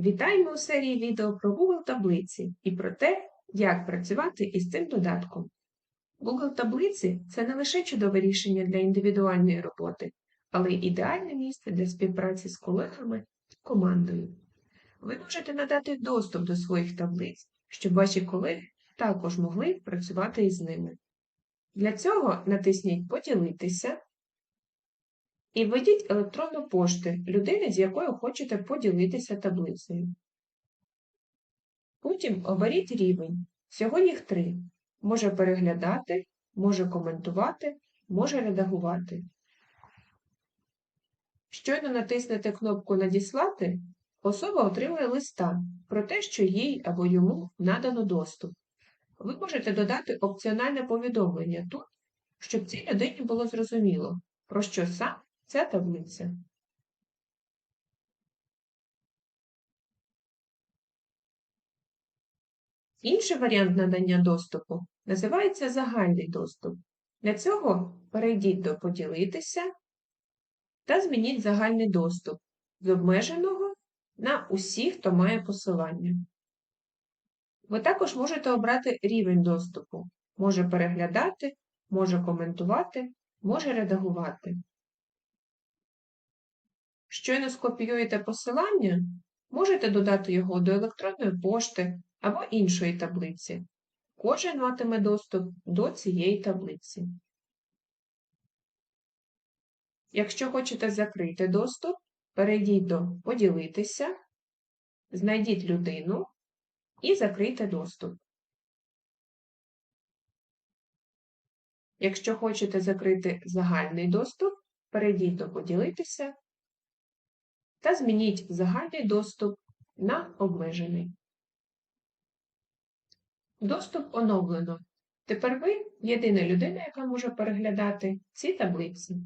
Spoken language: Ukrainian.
Вітаємо у серії відео про Google таблиці і про те, як працювати із цим додатком. Google таблиці це не лише чудове рішення для індивідуальної роботи, але й ідеальне місце для співпраці з колегами і командою. Ви можете надати доступ до своїх таблиць, щоб ваші колеги також могли працювати із ними. Для цього натисніть Поділитися і введіть електронну пошту людини, з якою хочете поділитися таблицею. Потім оберіть рівень. Всього їх три. Може переглядати, може коментувати, може редагувати. Щойно натиснете кнопку Надіслати, особа отримує листа про те, що їй або йому надано доступ. Ви можете додати опціональне повідомлення тут, щоб цій людині було зрозуміло, про що сам ця таблиця. Інший варіант надання доступу називається загальний доступ. Для цього перейдіть до Поділитися та змініть загальний доступ з обмеженого на усіх, хто має посилання. Ви також можете обрати рівень доступу. Може переглядати, може коментувати, може редагувати. Щойно скопіюєте посилання, можете додати його до електронної пошти або іншої таблиці. Кожен матиме доступ до цієї таблиці. Якщо хочете закрити доступ, перейдіть до Поділитися, знайдіть людину і закрийте доступ. Якщо хочете закрити загальний доступ, перейдіть до Поділитися та змініть загальний доступ на обмежений. Доступ оновлено. Тепер ви єдина людина, яка може переглядати ці таблиці.